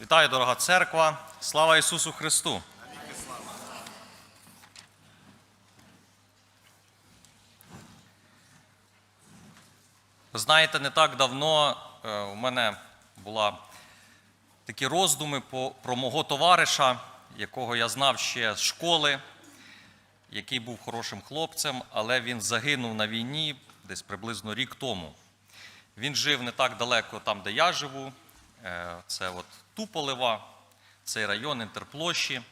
Вітаю, дорога церква! Слава Ісусу Христу! Ви знаєте, не так давно е, у мене була такі роздуми про мого товариша, якого я знав ще з школи, який був хорошим хлопцем, але він загинув на війні десь приблизно рік тому. Він жив не так далеко там, де я живу. Е, Це от Туполева, цей район Інтерплощі.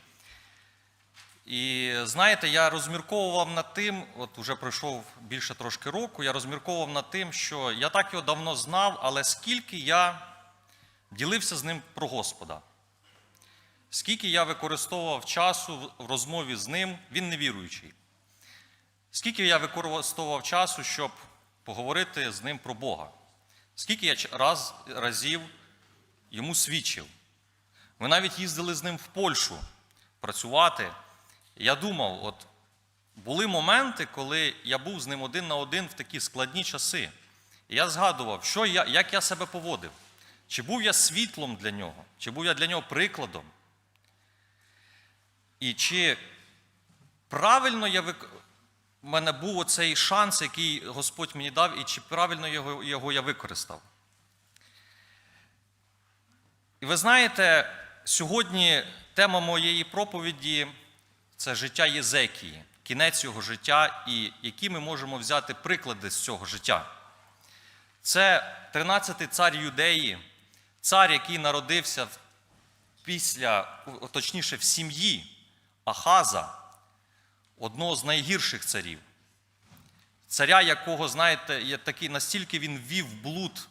І знаєте, я розмірковував над тим, от уже пройшов більше трошки року, я розмірковував над тим, що я так його давно знав, але скільки я ділився з ним про Господа. Скільки я використовував часу в розмові з ним, він невіруючий. Скільки я використовував часу, щоб поговорити з ним про Бога. Скільки я раз, разів йому свідчив. Ми навіть їздили з ним в Польщу працювати. Я думав, от були моменти, коли я був з ним один на один в такі складні часи. І я згадував, що я, як я себе поводив. Чи був я світлом для нього, чи був я для нього прикладом. І чи правильно я вик... в мене був оцей шанс, який Господь мені дав, і чи правильно його, його я використав. І ви знаєте, сьогодні тема моєї проповіді це життя Єзекії, кінець його життя, і які ми можемо взяти приклади з цього життя. Це 13-й цар Юдеї, цар, який народився після, точніше, в сім'ї Ахаза, одного з найгірших царів. Царя, якого, знаєте, є такий, настільки він ввів блуд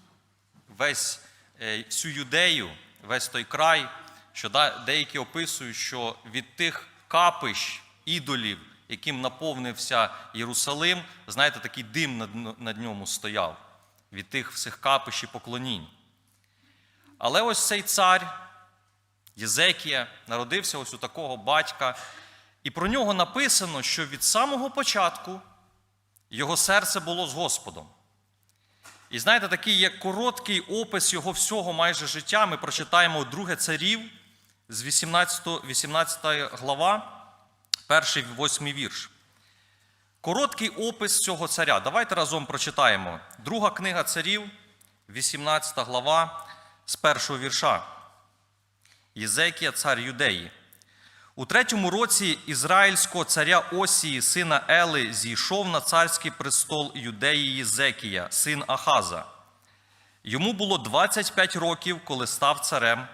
весь е, всю юдею, весь той край, що деякі описують, що від тих капищ, ідолів, яким наповнився Єрусалим, знаєте, такий дим над, ньому стояв від тих всіх капищ і поклонінь. Але ось цей цар Єзекія народився ось у такого батька, і про нього написано, що від самого початку його серце було з Господом. І знаєте, такий є короткий опис його всього майже життя. Ми прочитаємо друге царів з 18, 18 глава, перший восьмий вірш. Короткий опис цього царя. Давайте разом прочитаємо. Друга книга царів, 18 глава, з першого вірша. Єзекія, цар Юдеї. У третьому році ізраїльського царя Осії, сина Ели, зійшов на царський престол Юдеї Єзекія, син Ахаза. Йому було 25 років, коли став царем,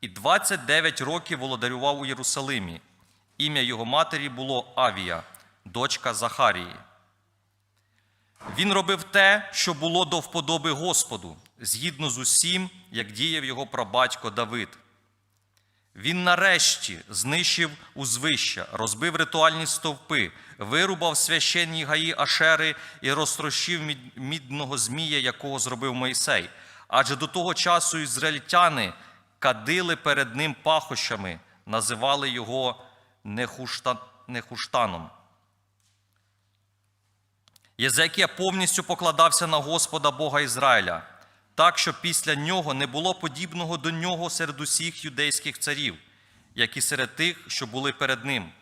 і 29 років володарював у Єрусалимі. Ім'я його матері було Авія, дочка Захарії. Він робив те, що було до вподоби Господу, згідно з усім, як діяв його прабатько Давид. Він нарешті знищив узвища, розбив ритуальні стовпи, вирубав священні гаї Ашери і розтрощив мідного змія, якого зробив Мойсей. Адже до того часу ізраїльтяни кадили перед ним пахощами, називали його Нехуштаном. Єзекія повністю покладався на Господа Бога Ізраїля, так що після нього не було подібного до нього серед усіх юдейських царів, як і серед тих, що були перед ним.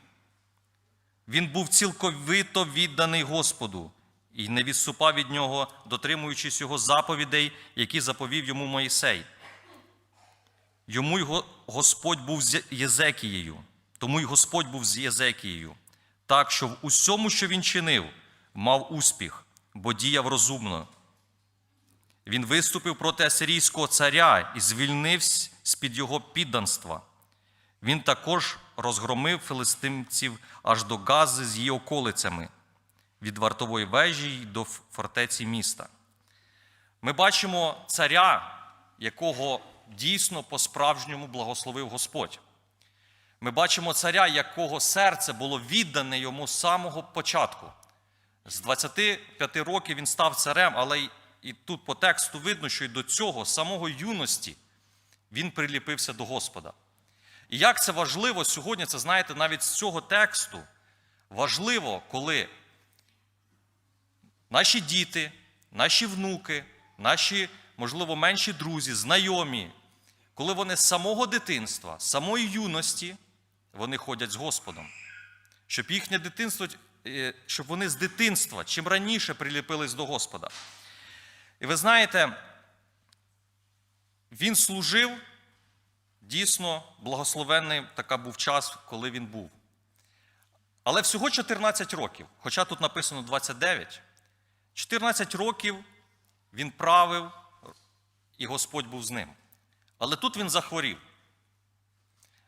Він був цілковито відданий Господу і не відступав від нього, дотримуючись його заповідей, які заповів йому Моїсей. Йому й Господь був з Єзекією, тому й Господь був з Єзекією, так що в усьому, що він чинив, мав успіх, бо діяв розумно. Він виступив проти асирійського царя і звільнив з-під його підданства. Він також розгромив филистимців аж до Гази з її околицями, від вартової вежі й до фортеці міста. Ми бачимо царя, якого дійсно по-справжньому благословив Господь. Ми бачимо царя, якого серце було віддане йому з самого початку. З 25 років він став царем, але і тут по тексту видно, що й до цього, самого юності, він приліпився до Господа. І як це важливо сьогодні, це знаєте, навіть з цього тексту важливо, коли наші діти, наші внуки, наші, можливо, менші друзі, знайомі, коли вони з самого дитинства, з самої юності, вони ходять з Господом. Щоб їхнє дитинство, е, щоб вони з дитинства чим раніше приліпились до Господа. І ви знаєте, він служив дійсно благословенний така був час, коли він був. Але всього 14 років, хоча тут написано 29, 14 років він правив, і Господь був з ним. Але тут він захворів.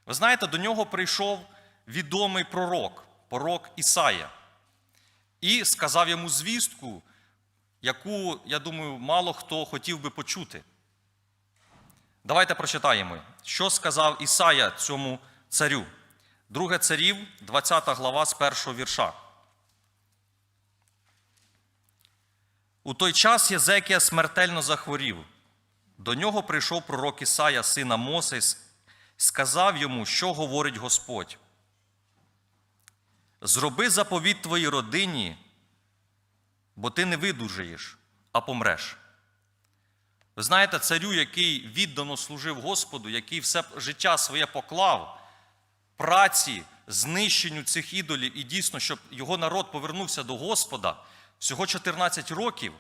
Ви знаєте, до нього прийшов відомий пророк, пророк Ісая, і сказав йому звістку, яку, я думаю, мало хто хотів би почути. Давайте прочитаємо, що сказав Ісая цьому царю. Друге царів, 20 глава з першого вірша. У той час Єзекія смертельно захворів. До нього прийшов пророк Ісая, сина Моси, і сказав йому, що говорить Господь. Зроби заповіт твоїй родині, бо ти не видужаєш, а помреш. Ви знаєте, царю, який віддано служив Господу, який все життя своє поклав, праці, знищенню цих ідолів, і дійсно, щоб його народ повернувся до Господа всього 14 років.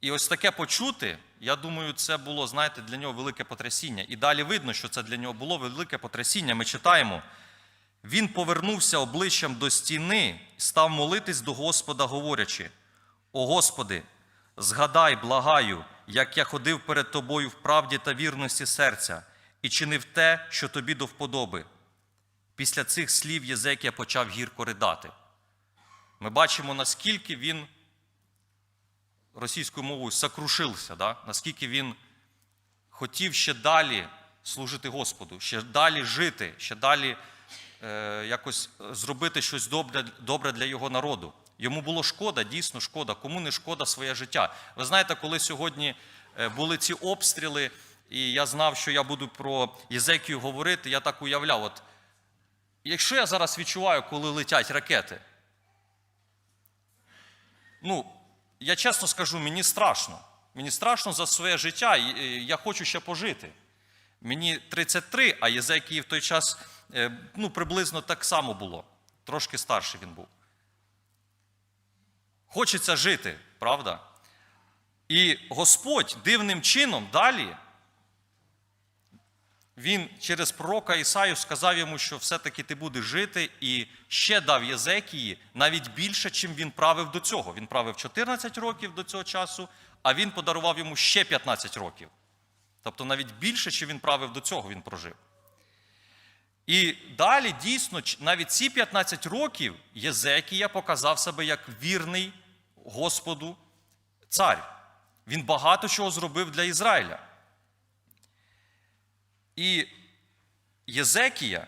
І ось таке почути, я думаю, це було, знаєте, для нього велике потрясіння. І далі видно, що це для нього було велике потрясіння. Ми читаємо. Він повернувся обличчям до стіни, став молитись до Господа, говорячи: О Господи, згадай, благаю, як я ходив перед тобою в правді та вірності серця, і чинив те, що тобі до вподоби. Після цих слів Єзекія почав гірко ридати. Ми бачимо, наскільки він російською мовою сокрушився, да? наскільки він хотів ще далі служити Господу, ще далі жити, ще далі е, якось зробити щось добре, добре для його народу. Йому було шкода, дійсно шкода. Кому не шкода своє життя? Ви знаєте, коли сьогодні е, були ці обстріли, і я знав, що я буду про Єзекію говорити, я так уявляв. От, якщо я зараз відчуваю, коли летять ракети, ну, я чесно скажу, мені страшно. Мені страшно за своє життя, я хочу ще пожити. Мені 33, а Єзекії в той час е, ну, приблизно так само було. Трошки старший він був. Хочеться жити, правда? І Господь дивним чином далі, він через пророка Ісаю сказав йому, що все-таки ти будеш жити, і ще дав Єзекії навіть більше, чим він правив до цього. Він правив 14 років до цього часу, а він подарував йому ще 15 років. Тобто навіть більше, чим він правив до цього, він прожив. І далі дійсно, навіть ці 15 років Єзекія показав себе як вірний Господу цар. Він багато чого зробив для Ізраїля. І Єзекія,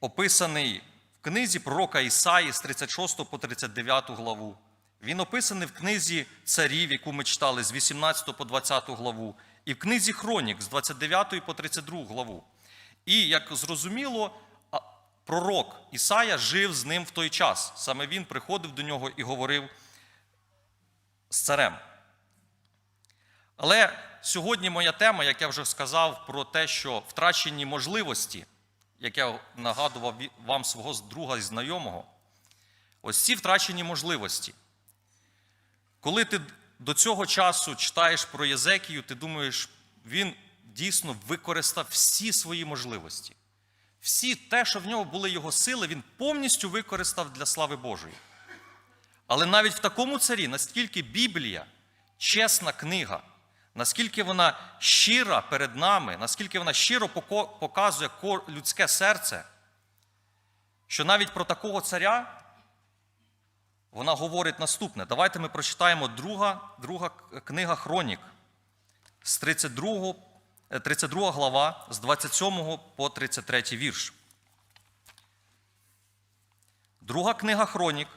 описаний в книзі пророка Ісаї з 36 по 39 главу. Він описаний в книзі царів, яку ми читали з 18 по 20 главу, і в книзі Хронік з 29 по 32 главу. І, як зрозуміло, пророк Ісая жив з ним в той час. Саме він приходив до нього і говорив з царем. Але сьогодні моя тема, як я вже сказав, про те, що втрачені можливості, як я нагадував вам свого друга і знайомого, ось ці втрачені можливості. Коли ти до цього часу читаєш про Єзекію, ти думаєш, він дійсно використав всі свої можливості. Всі те, що в нього були його сили, він повністю використав для слави Божої. Але навіть в такому царі, наскільки Біблія чесна книга, наскільки вона щира перед нами, наскільки вона щиро показує людське серце, що навіть про такого царя вона говорить наступне. Давайте ми прочитаємо друга, друга книга Хронік з 32, е, 32 глава, з 27 по 33 вірш. Друга книга Хронік,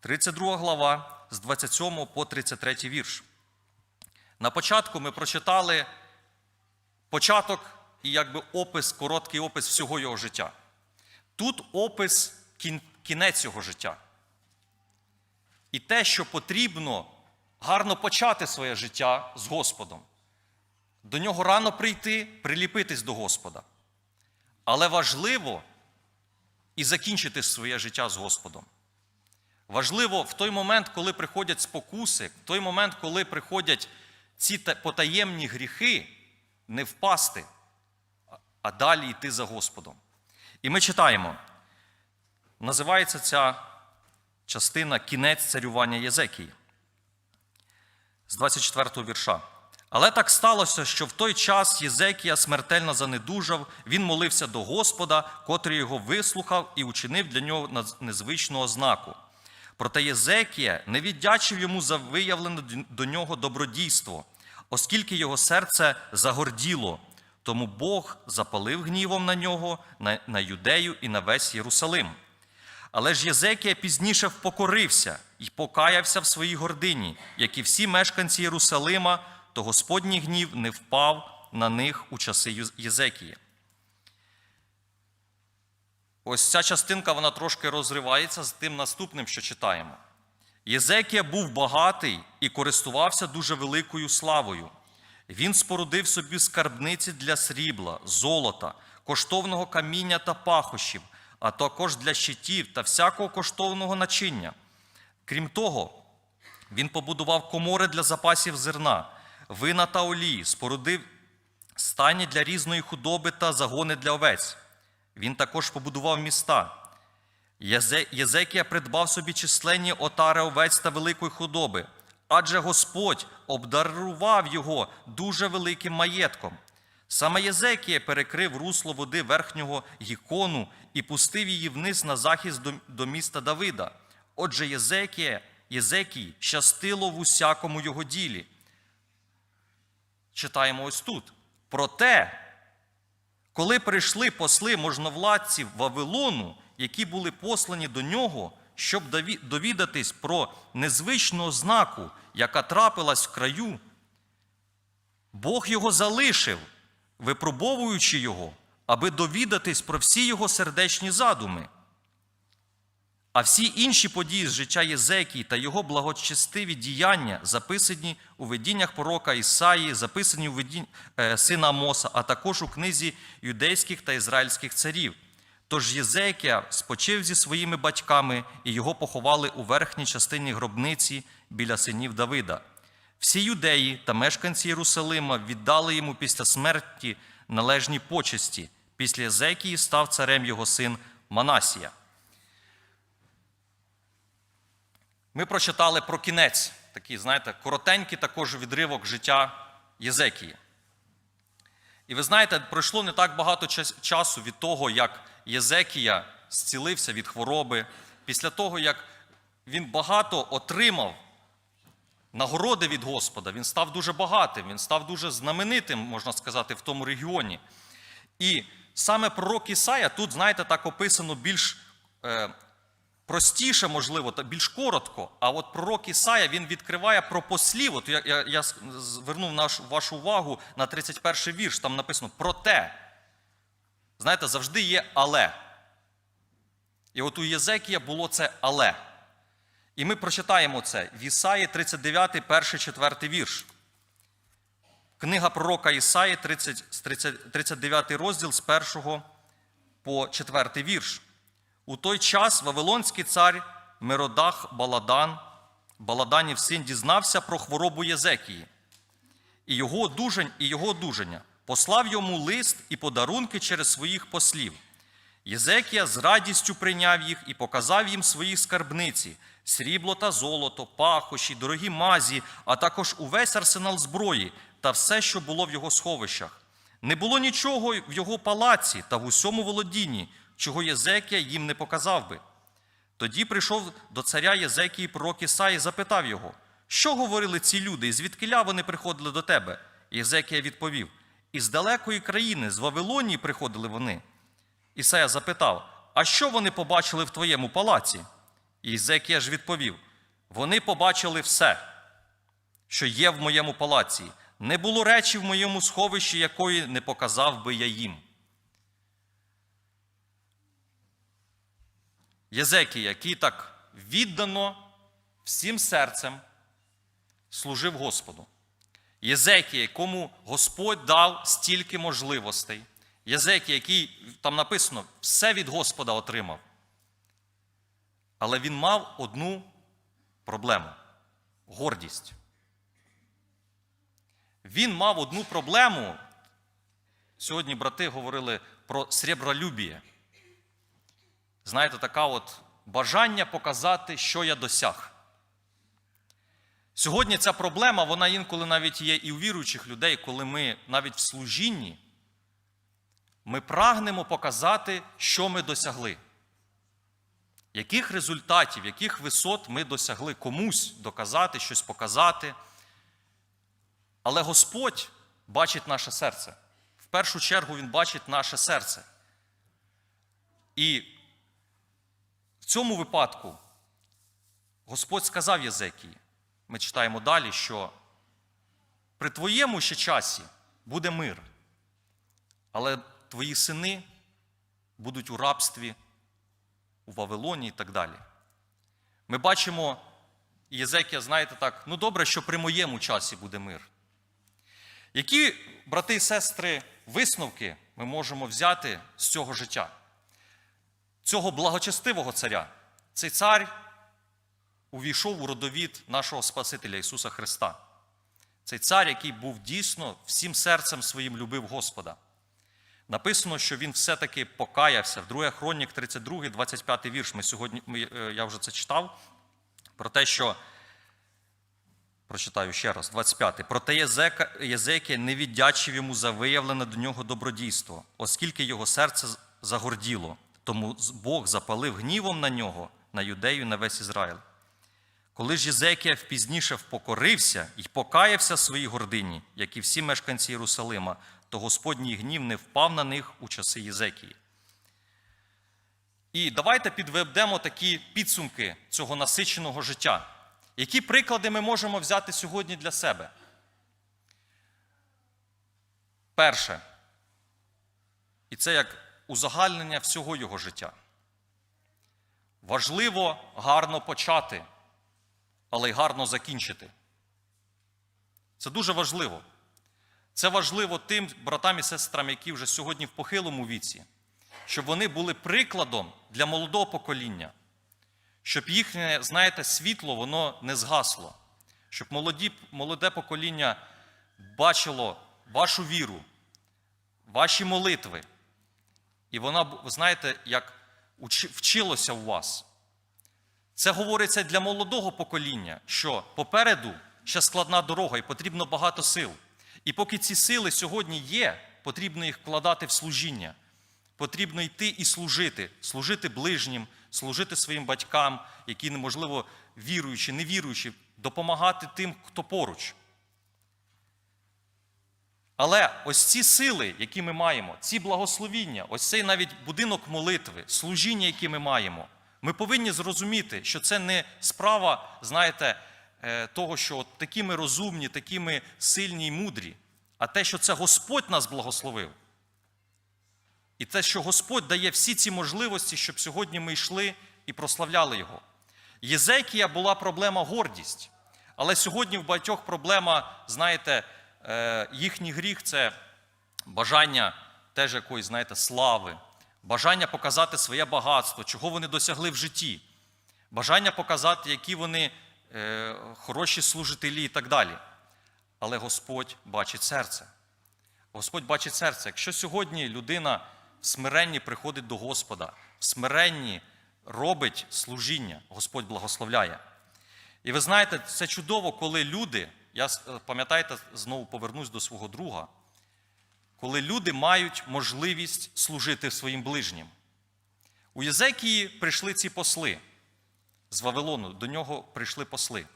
32 глава, з 27 по 33 вірш. На початку ми прочитали початок і якби опис, короткий опис всього його життя. Тут опис кінець його життя. І те, що потрібно гарно почати своє життя з Господом, До нього рано прийти, приліпитись до Господа. Але важливо і закінчити своє життя з Господом. Важливо в той момент, коли приходять спокуси, в той момент, коли приходять ці потаємні гріхи, не впасти, а- далі йти за Господом. І ми читаємо, називається ця частина Кінець царювання Єзекії з 24 вірша. Але так сталося, що в той час Єзекія смертельно занедужав, він молився до Господа, котрий його вислухав і учинив для нього незвичного знаку. Проте Єзекія не віддячив йому за виявлене до нього добродійство, оскільки його серце загорділо. Тому Бог запалив гнівом на нього, на, на юдею і на весь Єрусалим. Але ж Єзекія пізніше впокорився і покаявся в своїй гордині, як і всі мешканці Єрусалима, то Господній гнів не впав на них у часи Єз- Єзекії. Ось ця частинка вона трошки розривається з тим наступним, що читаємо. Єзекія був багатий і користувався дуже великою славою. Він спорудив собі скарбниці для срібла, золота, коштовного каміння та пахощів, а також для щитів та всякого коштовного начиння. Крім того, він побудував комори для запасів зерна, вина та олії, спорудив стайні для різної худоби та загони для овець. Він також побудував міста. Єзекія придбав собі численні отари овець та великої худоби, адже Господь обдарував його дуже великим маєтком. Саме Єзекія перекрив русло води верхнього гікону і пустив її вниз на захист до, міста Давида. Отже, Єзекія, Єзекії щастило в усякому його ділі. Читаємо ось тут. Проте, коли прийшли посли можновладців Вавилону, які були послані до нього, щоб довідатись про незвичну ознаку, яка трапилась в краю, Бог його залишив, випробовуючи його, аби довідатись про всі його сердечні задуми. А всі інші події з життя Єзекії та його благочестиві діяння записані у видіннях пророка Ісаї, записані у видінь е, сина Амоса, а також у книзі юдейських та ізраїльських царів. Тож Єзекія спочив зі своїми батьками, і його поховали у верхній частині гробниці біля синів Давида. Всі юдеї та мешканці Єрусалима віддали йому після смерті належні почесті. Після Єзекії став царем його син Манасія. Ми прочитали про кінець, такий, знаєте, коротенький також відривок життя Єзекії. І ви знаєте, пройшло не так багато часу від того, як Єзекія зцілився від хвороби, після того, як він багато отримав нагороди від Господа, він став дуже багатим, він став дуже знаменитим, можна сказати, в тому регіоні. І саме пророк Ісая тут, знаєте, так описано більш е, простіше, можливо, та більш коротко. А от пророк Ісая він відкриває про послів. От я, я, я звернув нашу, вашу увагу на 31 вірш, там написано проте. Знаєте, завжди є але. І от у Єзекія було це але. І ми прочитаємо це в Ісаї 39, 1, 4 вірш. Книга пророка Ісаї, 30, 30 39 розділ з 1 по 4 вірш. У той час Вавилонський цар Меродах Баладан, Баладанів син дізнався про хворобу Єзекії і його одужань, і його одужання. Послав йому лист і подарунки через своїх послів. Єзекія з радістю прийняв їх і показав їм свої скарбниці, срібло та золото, пахощі, дорогі мазі, а також увесь арсенал зброї та все, що було в його сховищах. Не було нічого в його палаці та в усьому володінні, чого Єзекія їм не показав би. Тоді прийшов до царя Єзекії пророк Ісаї і запитав його, що говорили ці люди, і звідкиля вони приходили до тебе? Єзекія відповів: Із далекої країни, з Вавилонії приходили вони. Ісая запитав: А що вони побачили в твоєму палаці? Єзекія ж відповів: Вони побачили все, що є в моєму палаці. Не було речі в моєму сховищі, якої не показав би я їм. Єзекія, який так віддано всім серцем служив Господу, Єзекія, якому Господь дав стільки можливостей. Єзекія, який там написано, все від Господа отримав. Але він мав одну проблему гордість. Він мав одну проблему. Сьогодні брати говорили про сребролюбіє. Знаєте, така от бажання показати, що я досяг. Сьогодні ця проблема, вона інколи навіть є і у віруючих людей, коли ми навіть в служінні, ми прагнемо показати, що ми досягли. Яких результатів, яких висот ми досягли комусь доказати, щось показати. Але Господь бачить наше серце. В першу чергу Він бачить наше серце. І цьому випадку Господь сказав Єзекії, ми читаємо далі, що при твоєму ще часі буде мир, але твої сини будуть у рабстві, у Вавилоні і так далі. Ми бачимо, Єзекія, знаєте так, ну добре, що при моєму часі буде мир. Які, брати і сестри, висновки ми можемо взяти з цього життя? Цього благочестивого царя. Цей цар увійшов у родовід нашого Спасителя Ісуса Христа. Цей цар, який був дійсно всім серцем своїм любив Господа. Написано, що він все-таки покаявся. В 2 Хронік 32, 25 вірш. Ми сьогодні, ми, е, я вже це читав. Про те, що Прочитаю ще раз, 25. Проте Єзекія не віддячив йому за виявлене до нього добродійство, оскільки його серце загорділо. Тому Бог запалив гнівом на нього, на юдею, на весь Ізраїль. Коли ж Єзекія впізніше впокорився і покаявся своїй гордині, як і всі мешканці Єрусалима, то Господній гнів не впав на них у часи Єзекії. І давайте підведемо такі підсумки цього насиченого життя. Які приклади ми можемо взяти сьогодні для себе? Перше. І це як узагальнення всього його життя. Важливо гарно почати, але й гарно закінчити. Це дуже важливо. Це важливо тим братам і сестрам, які вже сьогодні в похилому віці, щоб вони були прикладом для молодого покоління щоб їхнє, знаєте, світло воно не згасло, щоб молоді, молоде покоління бачило вашу віру, ваші молитви. І вона, ви знаєте, як вчилося у вас. Це говориться для молодого покоління, що попереду ще складна дорога і потрібно багато сил. І поки ці сили сьогодні є, потрібно їх вкладати в служіння. Потрібно йти і служити, служити ближнім, служити своїм батькам, які, неможливо, віруючі, не віруючі, допомагати тим, хто поруч. Але ось ці сили, які ми маємо, ці благословіння, ось цей навіть будинок молитви, служіння, яке ми маємо, ми повинні зрозуміти, що це не справа, знаєте, е, того, що от такі ми розумні, такі ми сильні і мудрі, а те, що це Господь нас благословив. І те, що Господь дає всі ці можливості, щоб сьогодні ми йшли і прославляли Його. Єзекія була проблема гордість. Але сьогодні в багатьох проблема, знаєте, їхній гріх це бажання теж якоїсь, знаєте, слави, бажання показати своє багатство, чого вони досягли в житті, бажання показати, які вони е, хороші служителі і так далі. Але Господь бачить серце. Господь бачить серце. Якщо сьогодні людина в смиренні приходить до Господа, в смиренні робить служіння, Господь благословляє. І ви знаєте, це чудово, коли люди, я пам'ятаєте, знову повернусь до свого друга, коли люди мають можливість служити своїм ближнім. У Єзекії прийшли ці посли з Вавилону, до нього прийшли посли.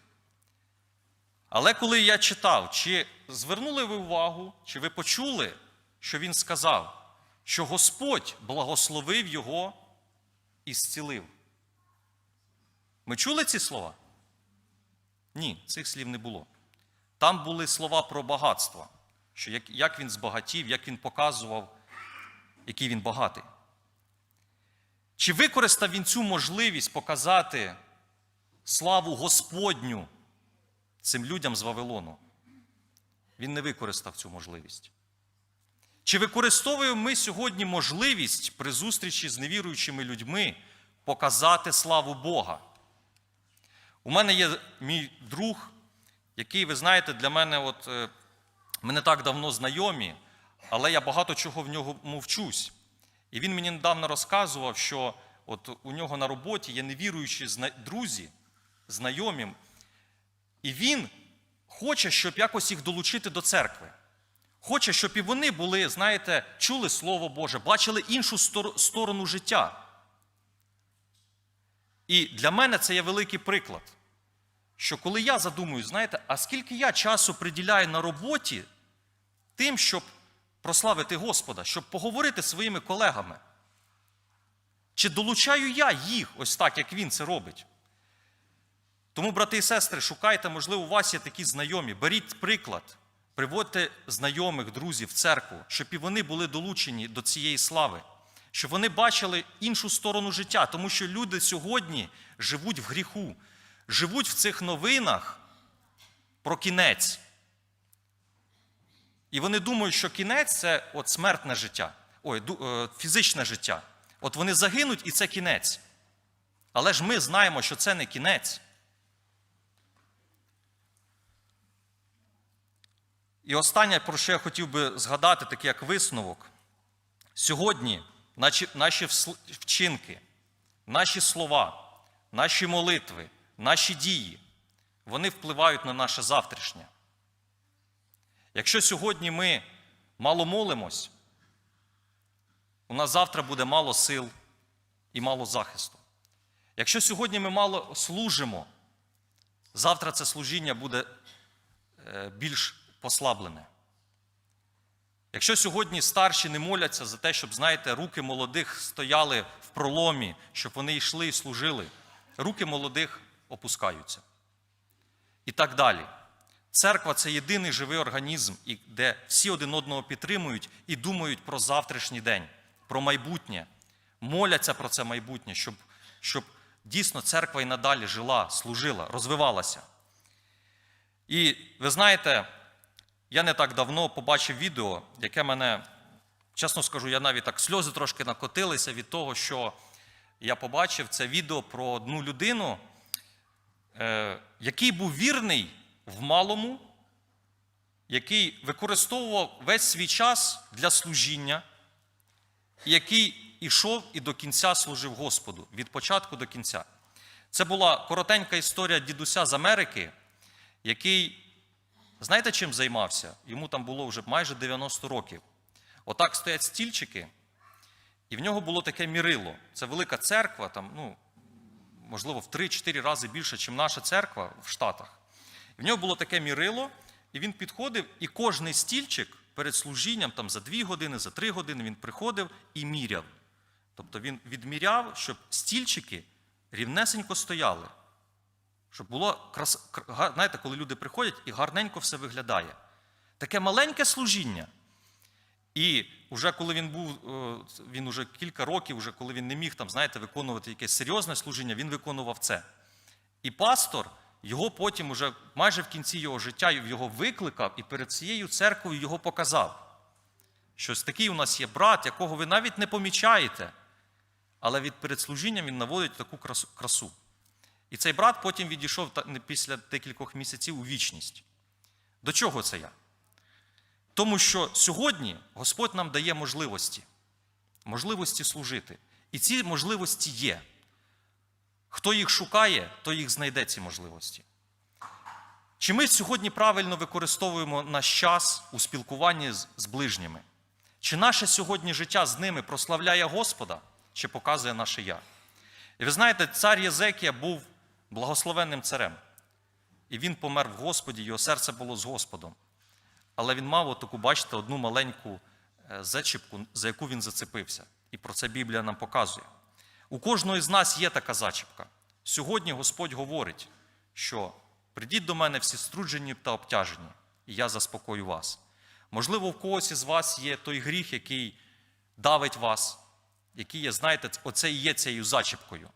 Але коли я читав, чи звернули ви увагу, чи ви почули, що він сказав? що Господь благословив його і зцілив. Ми чули ці слова? Ні, цих слів не було. Там були слова про багатство, що як, як він збагатів, як він показував, який він багатий. Чи використав він цю можливість показати славу Господню цим людям з Вавилону? він не використав цю можливість. Чи використовуємо ми сьогодні можливість при зустрічі з невіруючими людьми показати славу Бога? У мене є мій друг, який, ви знаєте, для мене, от, е, ми не так давно знайомі, але я багато чого в нього вчусь. І він мені недавно розказував, що от у нього на роботі є невіруючі друзі, знайомі, і він хоче, щоб якось їх долучити до церкви. Хоче, щоб і вони були, знаєте, чули Слово Боже, бачили іншу сторону життя. І для мене це є великий приклад. Що коли я задумую, знаєте, а скільки я часу приділяю на роботі тим, щоб прославити Господа, щоб поговорити зі своїми колегами? Чи долучаю я їх ось так, як він це робить? Тому, брати і сестри, шукайте, можливо, у вас є такі знайомі. Беріть приклад, приводьте знайомих, друзів в церкву, щоб і вони були долучені до цієї слави, щоб вони бачили іншу сторону життя, тому що люди сьогодні живуть в гріху, живуть в цих новинах про кінець. І вони думають, що кінець це от смертне життя, ой, е, фізичне життя. От вони загинуть і це кінець. Але ж ми знаємо, що це не кінець. І останнє, про що я хотів би згадати, таке як висновок. Сьогодні наші, наші вчинки, наші слова, наші молитви, наші дії, вони впливають на наше завтрашнє. Якщо сьогодні ми мало молимось, у нас завтра буде мало сил і мало захисту. Якщо сьогодні ми мало служимо, завтра це служіння буде е, більш послаблене. Якщо сьогодні старші не моляться за те, щоб, знаєте, руки молодих стояли в проломі, щоб вони йшли і служили, руки молодих опускаються. І так далі. Церква це єдиний живий організм, де всі один одного підтримують і думають про завтрашній день, про майбутнє, моляться про це майбутнє, щоб, щоб дійсно церква і надалі жила, служила, розвивалася. І ви знаєте, я не так давно побачив відео, яке мене, чесно скажу, я навіть так сльози трошки накотилися від того, що я побачив це відео про одну людину, який був вірний в малому, який використовував весь свій час для служіння, який ішов і до кінця служив Господу від початку до кінця. Це була коротенька історія дідуся з Америки, який, знаєте, чим займався? Йому там було вже майже 90 років. Отак стоять стільчики, і в нього було таке мірило. Це велика церква, там, ну, можливо, в 3-4 рази більше, ніж наша церква в Штатах. І в нього було таке мірило, і він підходив, і кожний стільчик перед служінням, там за 2 години, за 3 години він приходив і міряв. Тобто він відміряв, щоб стільчики рівнесенько стояли. Щоб було крас... знаєте, коли люди приходять і гарненько все виглядає. Таке маленьке служіння. І вже коли він був, е, він вже кілька років, вже коли він не міг там, знаєте, виконувати якесь серйозне служіння, він виконував це. І пастор його потім, уже майже в кінці його життя, його викликав і перед цією церквою його показав. Що такий у нас є брат, якого ви навіть не помічаєте, але від перед служінням він наводить таку красу. І цей брат потім відійшов після декількох місяців у вічність. До чого це я? Тому що сьогодні Господь нам дає можливості, можливості служити. І ці можливості є. Хто їх шукає, той їх знайде ці можливості. Чи ми сьогодні правильно використовуємо наш час у спілкуванні з ближніми? Чи наше сьогодні життя з ними прославляє Господа, чи показує наше я? І ви знаєте, цар Єзекія був благословенним царем. І він помер в Господі, його серце було з Господом. Але він мав отаку, бачите, одну маленьку е, зачіпку, за яку він зацепився. І про це Біблія нам показує. У кожного з нас є така зачіпка. Сьогодні Господь говорить, що придіть до мене всі струджені та обтяжені, і я заспокою вас. Можливо, в когось із вас є той гріх, який давить вас, який є, знаєте, оце і є цією зачіпкою.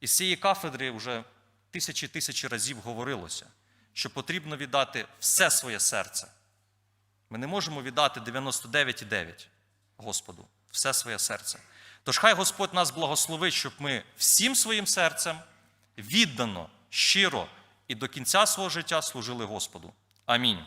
І з цієї кафедри вже тисячі тисячі разів говорилося, що потрібно віддати все своє серце Ми не можемо віддати 99,9 Господу, все своє серце. Тож хай Господь нас благословить, щоб ми всім своїм серцем віддано, щиро і до кінця свого життя служили Господу. Амінь.